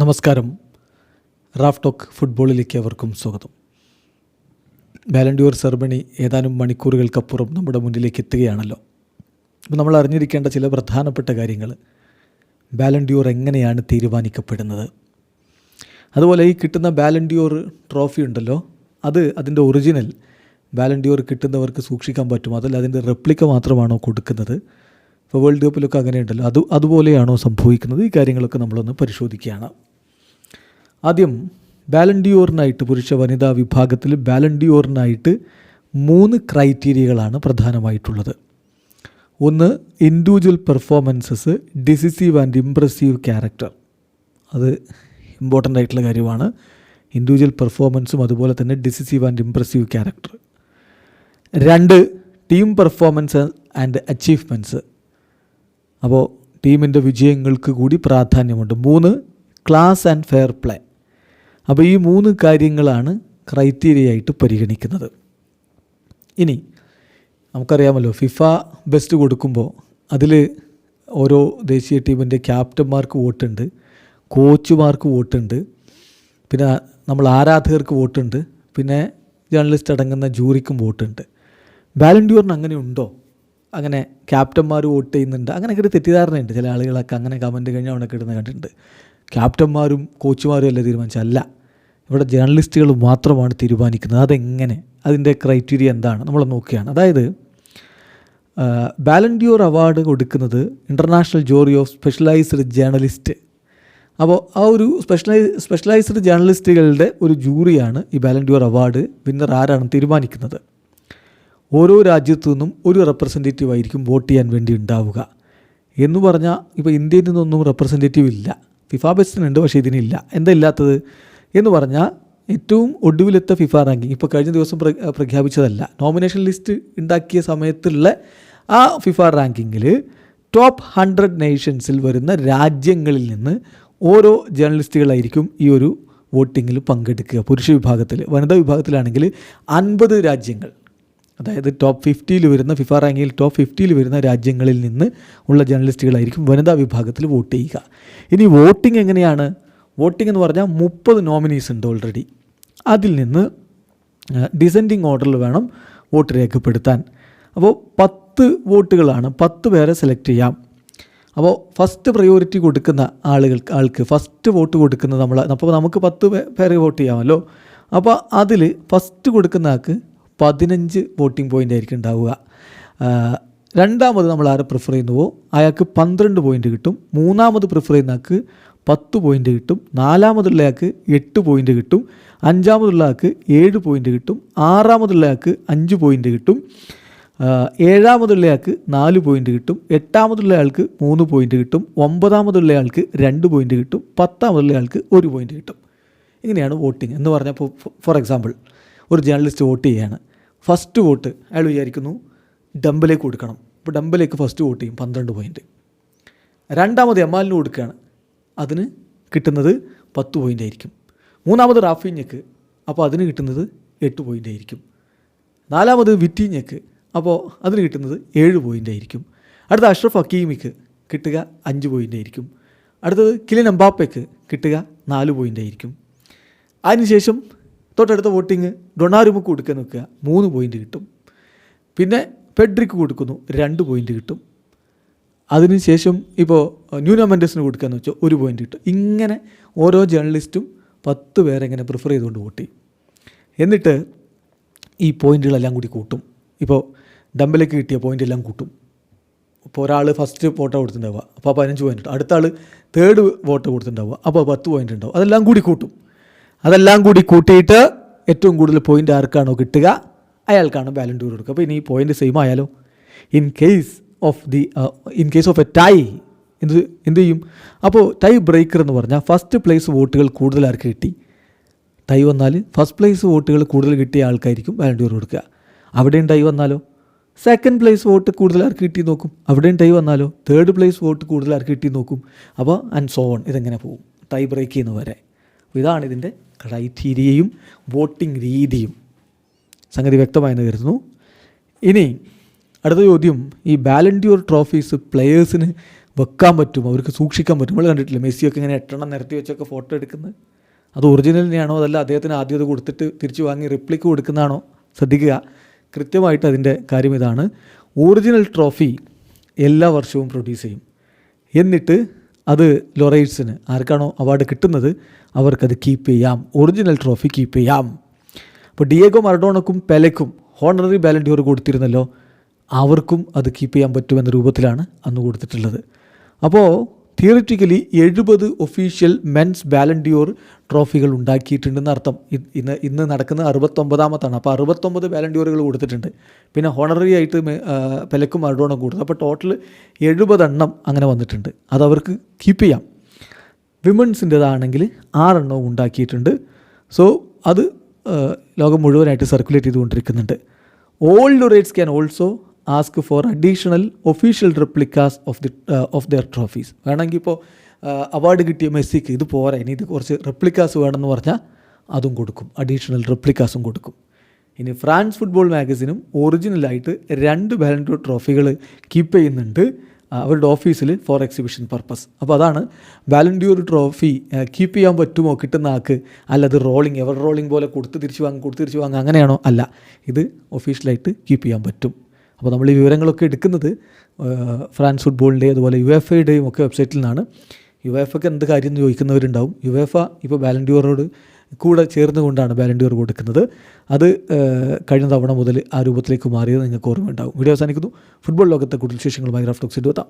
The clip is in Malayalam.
നമസ്കാരം. റാഫ് ടോക്ക് ഫുട്ബോളിലേക്ക് അവർക്കും സ്വാഗതം. ബാലൻഡ്യൂർ സെർമണി ഏതാനും മണിക്കൂറുകൾക്കപ്പുറം നമ്മുടെ മുന്നിലേക്ക് എത്തുകയാണല്ലോ. അപ്പോൾ നമ്മൾ അറിഞ്ഞിരിക്കേണ്ട ചില പ്രധാനപ്പെട്ട കാര്യങ്ങൾ. ബാലൻഡ്യൂർ എങ്ങനെയാണ് തീരുമാനിക്കപ്പെടുന്നത്? അതുപോലെ ഈ കിട്ടുന്ന ബാലൻഡ്യൂർ ട്രോഫി ഉണ്ടല്ലോ അത് അതിന്റെ ഒറിജിനൽ ബാലൻഡ്യൂർ കിട്ടുന്നവർക്ക് സൂക്ഷിക്കാൻ പറ്റുമോ? അതല്ല അതിന്റെ റെപ്ലിക്ക മാത്രമാണോ കൊടുക്കുന്നത്? ഇപ്പോൾ വേൾഡ് കപ്പിലൊക്കെ അങ്ങനെയുണ്ടല്ലോ അത് അതുപോലെയാണോ സംഭവിക്കുന്നത്? ഈ കാര്യങ്ങളൊക്കെ നമ്മളൊന്ന് പരിശോധിക്കുകയാണ്. ആദ്യം ബാലൻഡിയോറിനായിട്ട് പുരുഷ വനിതാ വിഭാഗത്തിൽ ബാലൻഡിയോറിനായിട്ട് മൂന്ന് ക്രൈറ്റീരിയകളാണ് പ്രധാനമായിട്ടുള്ളത്. ഒന്ന് individual performances decisive and impressive character അത് ഇമ്പോർട്ടന്റ് ആയിട്ടുള്ള കാര്യമാണ്. ഇൻഡിവിജ്വൽ പെർഫോമൻസും അതുപോലെ തന്നെ ഡിസിസീവ് ആൻഡ് ഇംപ്രസീവ് ക്യാരക്ടർ രണ്ട് ടീം പെർഫോമൻസ് ആൻഡ് അച്ചീവ്മെന്റ്സ് അപ്പോൾ ടീമിന്റെ വിജയങ്ങൾക്ക് കൂടി പ്രാധാന്യമുണ്ട്. മൂന്ന് ക്ലാസ് ആൻഡ് ഫെയർ പ്ലേ അപ്പോൾ ഈ മൂന്ന് കാര്യങ്ങളാണ് ക്രൈറ്റീരിയ ആയിട്ട് പരിഗണിക്കുന്നത്. ഇനി നമുക്കറിയാമല്ലോ ഫിഫ ബെസ്റ്റ് കൊടുക്കുമ്പോൾ അതിൽ ഓരോ ദേശീയ ടീമിന്റെ ക്യാപ്റ്റന്മാർക്ക് വോട്ടുണ്ട് കോച്ചുമാർക്ക് വോട്ടുണ്ട് പിന്നെ നമ്മൾ ആരാധകർക്ക് വോട്ടുണ്ട് പിന്നെ ജേർണലിസ്റ്റ് അടങ്ങുന്ന ജൂറിക്കും വോട്ടുണ്ട്. ബാലൻഡ്യൂറിന് അങ്ങനെ ഉണ്ടോ? അങ്ങനെ ക്യാപ്റ്റന്മാർ വോട്ട് ചെയ്യുന്നുണ്ട് അങ്ങനെയൊക്കെ ഒരു തെറ്റിദ്ധാരണയുണ്ട്. ചില ആളുകളൊക്കെ അങ്ങനെ കമന്റ് കഴിഞ്ഞാൽ അവിടെ കിട്ടുന്ന കണ്ടിട്ടുണ്ട്. ക്യാപ്റ്റന്മാരും കോച്ചുമാരും അല്ല തീരുമാനിച്ചല്ല ഇവിടെ ജേർണലിസ്റ്റുകൾ മാത്രമാണ് തീരുമാനിക്കുന്നത്. അതെങ്ങനെ? അതിന്റെ ക്രൈറ്റീരിയ എന്താണ്? നമ്മൾ നോക്കുകയാണ്. അതായത് ബാലൻഡ്യൂർ അവാർഡ് കൊടുക്കുന്നത് international jury of specialised journalist അപ്പോൾ ആ ഒരു സ്പെഷ്യലൈ സ്പെഷ്യലൈസ്ഡ് ജേർണലിസ്റ്റുകളുടെ ഒരു ജൂറിയാണ് ഈ ബാലൻഡ്യൂർ അവാർഡ്. വിന്നർ ആരാണെന്ന് തീരുമാനിക്കുന്നത്? ഓരോ രാജ്യത്തു നിന്നും ഒരു റെപ്രസെന്റേറ്റീവ് ആയിരിക്കും വോട്ട് ചെയ്യാൻ വേണ്ടി ഉണ്ടാവുക. എന്ന് പറഞ്ഞാൽ ഇപ്പോൾ ഇന്ത്യയിൽ നിന്നൊന്നും റെപ്രസെന്റേറ്റീവ് ഇല്ല. ഫിഫ ബെസ്റ്റിനുണ്ട് പക്ഷേ ഇതിനില്ല എന്താ ഇല്ലാത്തത്? എന്ന് പറഞ്ഞാൽ ഏറ്റവും ഒടുവിലത്തെ ഫിഫ റാങ്കിങ് ഇപ്പോൾ കഴിഞ്ഞ ദിവസം പ്രഖ്യാപിച്ചതല്ല. നോമിനേഷൻ ലിസ്റ്റ് ഉണ്ടാക്കിയ സമയത്തുള്ള ആ ഫിഫ റാങ്കിങ്ങിൽ ടോപ്പ് ഹൺഡ്രഡ് നേഷൻസിൽ വരുന്ന രാജ്യങ്ങളിൽ നിന്ന് ഓരോ ജേർണലിസ്റ്റുകളായിരിക്കും ഈ ഒരു വോട്ടിങ്ങിൽ പങ്കെടുക്കുക. പുരുഷ വിഭാഗത്തിൽ വനിതാ വിഭാഗത്തിലാണെങ്കിൽ അൻപത് രാജ്യങ്ങൾ. അതായത് ടോപ്പ് ഫിഫ്റ്റിയിൽ വരുന്ന ഫിഫ റാങ്കിങ്ങിൽ ടോപ്പ് ഫിഫ്റ്റിയിൽ വരുന്ന രാജ്യങ്ങളിൽ നിന്ന് ഉള്ള ജേർണലിസ്റ്റുകളായിരിക്കും വനിതാ വിഭാഗത്തിൽ വോട്ട് ചെയ്യുക. ഇനി വോട്ടിംഗ് എങ്ങനെയാണ്? വോട്ടിംഗ് എന്ന് പറഞ്ഞാൽ മുപ്പത് നോമിനീസ് ഉണ്ട് ഓൾറെഡി അതിൽ നിന്ന് ഡിസെൻഡിങ് ഓർഡറിൽ വേണം വോട്ട് രേഖപ്പെടുത്താൻ. അപ്പോൾ പത്ത് വോട്ടുകളാണ് പത്ത് പേരെ സെലക്ട് ചെയ്യാം. അപ്പോൾ ഫസ്റ്റ് പ്രയോറിറ്റി കൊടുക്കുന്ന ആളുകൾക്ക് ആൾക്ക് ഫസ്റ്റ് വോട്ട് കൊടുക്കുന്ന നമ്മൾ അപ്പോൾ നമുക്ക് പത്ത് പേരെ വോട്ട് ചെയ്യാമല്ലോ. അപ്പോൾ അതിൽ ഫസ്റ്റ് കൊടുക്കുന്ന ആൾക്ക് പതിനഞ്ച് വോട്ടിംഗ് പോയിന്റ് ആയിരിക്കും ഉണ്ടാവുക. രണ്ടാമത് നമ്മൾ ആരെ പ്രിഫർ ചെയ്യുന്നുവോ? അയാൾക്ക് പന്ത്രണ്ട് പോയിന്റ് കിട്ടും. മൂന്നാമത് പ്രിഫർ ചെയ്യുന്ന ആൾക്ക് പത്ത് പോയിന്റ് കിട്ടും. നാലാമതുള്ളയാൾക്ക് എട്ട് പോയിന്റ് കിട്ടും. അഞ്ചാമതുള്ളയാൾക്ക് ഏഴ് പോയിന്റ് കിട്ടും. ആറാമതുള്ളയാൾക്ക് അഞ്ച് പോയിന്റ് കിട്ടും. ഏഴാമതുള്ളയാൾക്ക് നാല് പോയിന്റ് കിട്ടും. എട്ടാമതുള്ളയാൾക്ക് മൂന്ന് പോയിന്റ് കിട്ടും. ഒമ്പതാമതുള്ളയാൾക്ക് രണ്ട് പോയിന്റ് കിട്ടും. പത്താമതുള്ളയാൾക്ക് ഒരു പോയിന്റ് കിട്ടും. ഇങ്ങനെയാണ് വോട്ടിംഗ് എന്ന് പറഞ്ഞപ്പോൾ ഫോർ എക്സാമ്പിൾ. ഒരു ജേർണലിസ്റ്റ് വോട്ട് ചെയ്യാണ്. ഫസ്റ്റ് വോട്ട് അയാൾ വിചാരിക്കുന്നു ഡമ്പലേക്ക് കൊടുക്കണം. അപ്പോൾ ഡമ്പലേക്ക് ഫസ്റ്റ് വോട്ട് ചെയ്യും. പന്ത്രണ്ട് പോയിന്റ് രണ്ടാമത് എമാലിന് കൊടുക്കുകയാണ്. അതിന് കിട്ടുന്നത് പത്ത് പോയിന്റ് ആയിരിക്കും. മൂന്നാമത് റാഫീഞ്ഞക്ക് അപ്പോൾ അതിന് കിട്ടുന്നത് എട്ട് പോയിന്റ് ആയിരിക്കും. നാലാമത് വിറ്റീഞ്ഞക്ക് അപ്പോൾ അതിന് കിട്ടുന്നത് ഏഴ് പോയിന്റ് ആയിരിക്കും. അടുത്ത അഷ്റഫ് ഹക്കീമിക്ക് കിട്ടുക അഞ്ച് പോയിന്റ് ആയിരിക്കും. അടുത്തത് കിലിൻ എംബാപ്പയ്ക്ക് കിട്ടുക നാല് പോയിന്റ് ആയിരിക്കും. അതിനുശേഷം തൊട്ടടുത്ത വോട്ടിങ് ഡൊണാരുമക്ക് കൊടുക്കാൻ നോക്കുക മൂന്ന് പോയിന്റ് കിട്ടും. പിന്നെ പെഡ്രിക്ക് കൊടുക്കുന്നു രണ്ട് പോയിന്റ് കിട്ടും. അതിനുശേഷം ഇപ്പോൾ ന്യൂനോ മെൻഡസിന് എന്ന് വെച്ചാൽ ഒരു പോയിന്റ് കിട്ടും. ഇങ്ങനെ ഓരോ ജേർണലിസ്റ്റും പത്ത് പേരെങ്ങനെ പ്രിഫർ ചെയ്തുകൊണ്ട് ചെയ്യും. എന്നിട്ട് ഈ പോയിന്റുകളെല്ലാം കൂടി കൂട്ടും. ഇപ്പോൾ ഡമ്പലേക്ക് കിട്ടിയ പോയിന്റ് എല്ലാം കൂട്ടും. ഇപ്പോൾ ഒരാൾ ഫസ്റ്റ് വോട്ട് കൊടുത്തിട്ടുണ്ടാവുക അപ്പോൾ പതിനഞ്ച് പോയിന്റ് കിട്ടും. അടുത്ത ആൾ തേർഡ് വോട്ട് കൊടുത്തിട്ടുണ്ടാവുക അപ്പോൾ പത്ത് പോയിന്റ് ഉണ്ടാവും. അതെല്ലാം കൂടി കൂട്ടും. അതെല്ലാം കൂടി കൂട്ടിയിട്ട് ഏറ്റവും കൂടുതൽ പോയിന്റ് ആർക്കാണോ കിട്ടുക? അയാൾക്കാണ് ബാലൻഡൂർ കൊടുക്കുക. അപ്പോൾ ഇനി ഈ പോയിന്റ് സെയിം ആയാലോ? In case of the in case of a tie എന്ത് എന്ത് ചെയ്യും? അപ്പോൾ ടൈ ബ്രേക്കർ എന്ന് പറഞ്ഞാൽ ഫസ്റ്റ് പ്ലേസ് വോട്ടുകൾ കൂടുതൽ ആർക്ക് കിട്ടി? ടൈ വന്നാൽ ഫസ്റ്റ് പ്ലേസ് വോട്ടുകൾ കൂടുതൽ കിട്ടിയ ആൾക്കായിരിക്കും വാലണ്ടിയർ കൊടുക്കുക. അവിടെയും ടൈ വന്നാലോ? സെക്കൻഡ് പ്ലേസ് വോട്ട് കൂടുതൽ ആർക്ക് കിട്ടി നോക്കും. അവിടെയും ടൈ വന്നാലോ? തേർഡ് പ്ലേസ് വോട്ട് കൂടുതൽ ആർക്ക് കിട്ടി നോക്കും. അപ്പോൾ ആൻഡ് സോൺ ഇതെങ്ങനെ പോകും? ടൈ ബ്രേക്ക് ചെയ്യുന്ന വരെ. ഇതാണ് ഇതിന്റെ ക്രൈറ്റീരിയയും വോട്ടിംഗ് രീതിയും. സംഗതി വ്യക്തമായെന്ന് കരുതുന്നു. ഇനി അടുത്ത ചോദ്യം ഈ ബാലൻഡ്യൂർ ട്രോഫീസ് പ്ലെയേഴ്സിന് വെക്കാൻ പറ്റും അവർക്ക് സൂക്ഷിക്കാൻ പറ്റും നമ്മൾ കണ്ടിട്ടില്ല മെസ്സിയൊക്കെ ഇങ്ങനെ എട്ടെണ്ണം നിരത്തി വെച്ചൊക്കെ ഫോട്ടോ എടുക്കുന്നത്. അത് ഒറിജിനൽ തന്നെയാണോ അതല്ല അദ്ദേഹത്തിന് ആദ്യം അത് കൊടുത്തിട്ട് തിരിച്ചു വാങ്ങി റിപ്ലിക്ക് കൊടുക്കുന്നതാണോ? ശ്രദ്ധിക്കുക. കൃത്യമായിട്ട് അതിന്റെ കാര്യം ഇതാണ്. ഒറിജിനൽ ട്രോഫി എല്ലാ വർഷവും പ്രൊഡ്യൂസ് ചെയ്യും. എന്നിട്ട് അത് ലൊറൈറ്റ്സിന് ആർക്കാണോ അവാർഡ് കിട്ടുന്നത്? അവർക്കത് കീപ്പ് ചെയ്യാം. ഒറിജിനൽ ട്രോഫി കീപ്പ് ചെയ്യാം. അപ്പോൾ ഡിയേഗോ മറഡോണക്കും പെലക്കും ഹോണററി ബാലൻഡിയോർ കൊടുത്തിരുന്നല്ലോ. അവർക്കും അത് കീപ്പ് ചെയ്യാൻ പറ്റുമെന്ന രൂപത്തിലാണ് അന്ന് കൊടുത്തിട്ടുള്ളത്. അപ്പോൾ തിയറിറ്റിക്കലി എഴുപത് ഒഫീഷ്യൽ മെൻസ് ബാലൻഡിയോർ ട്രോഫികൾ ഉണ്ടാക്കിയിട്ടുണ്ടെന്ന് അർത്ഥം. ഇന്ന് ഇന്ന് നടക്കുന്ന അറുപത്തൊമ്പതാമത്താണ്. അപ്പോൾ അറുപത്തൊമ്പത് ബാലൻഡിയോറുകൾ കൊടുത്തിട്ടുണ്ട്. പിന്നെ ഹോണററി ആയിട്ട് പെലക്കും മറഡോണ കൊടുത്തു. അപ്പോൾ ടോട്ടൽ എഴുപതെണ്ണം അങ്ങനെ വന്നിട്ടുണ്ട്. അത് അവർക്ക് കീപ്പ് ചെയ്യാം. വിമൻസിന്റെതാണെങ്കിൽ ആറെണ്ണവും ഉണ്ടാക്കിയിട്ടുണ്ട്. സോ അത് ലോകം മുഴുവനായിട്ട് circulate ചെയ്തുകൊണ്ടിരിക്കുന്നുണ്ട്. Old rates can also ask for additional official replicas of the of their trophies വേണമെങ്കിൽ ഇപ്പോൾ അവാർഡ് കിട്ടിയ മെസ്സിക്ക് ഇത് പോരാ. ഇനി ഇത് കുറച്ച് റെപ്ലിക്കാസ് വേണമെന്ന് പറഞ്ഞാൽ അതും കൊടുക്കും. അഡീഷണൽ റെപ്ലിക്കാസും കൊടുക്കും. ഇനി ഫ്രാൻസ് ഫുട്ബോൾ മാഗസിനും ഒറിജിനലായിട്ട് രണ്ട് ബാലൻഡോർ ട്രോഫികൾ കീപ്പ് ചെയ്യുന്നുണ്ട്. ആ, അവരുടെ ഓഫീസിൽ ഫോർ എക്സിബിഷൻ പർപ്പസ് അപ്പോൾ അതാണ് ബാലൻഡിയോർ ട്രോഫി കീപ്പ് ചെയ്യാൻ പറ്റുമോ കിട്ടുന്ന ആൾക്ക്? അല്ല റോളിങ് എവർ റോളിങ് പോലെ കൊടുത്ത് തിരിച്ച് വാങ്ങും കൊടുത്ത് തിരിച്ച് വാങ്ങും അങ്ങനെയാണോ? അല്ല ഇത് ഒഫീഷ്യലായിട്ട് കീപ്പ് ചെയ്യാൻ പറ്റും. അപ്പോൾ നമ്മൾ ഈ വിവരങ്ങളൊക്കെ എടുക്കുന്നത് ഫ്രാൻസ് ഫുട്ബോളിന്റെയും അതുപോലെ യു എഫ് എയുടെയും ഒക്കെ വെബ്സൈറ്റിൽ നിന്നാണ്. യു എഫ് ഒക്കെ എന്ത് കാര്യം എന്ന് ചോദിക്കുന്നവരുണ്ടാവും. യു എഫ് ഇപ്പോൾ ബാലൻഡിയോറോട് കൂടെ ചേർന്നുകൊണ്ടാണ് ബാലൻഡിയോർ കൊടുക്കുന്നത്. അത് കഴിഞ്ഞ തവണ മുതൽ ആ രൂപത്തിലേക്ക് മാറിയത് നിങ്ങൾക്ക് ഓർമ്മ ഉണ്ടാവും വീഡിയോ അവസാനിക്കുന്നു. ഫുട്ബോൾ ലോകത്തെ കൂടുതൽ വിശേഷങ്ങളുമായി റാഫ്റ്റോക്സ് എത്താം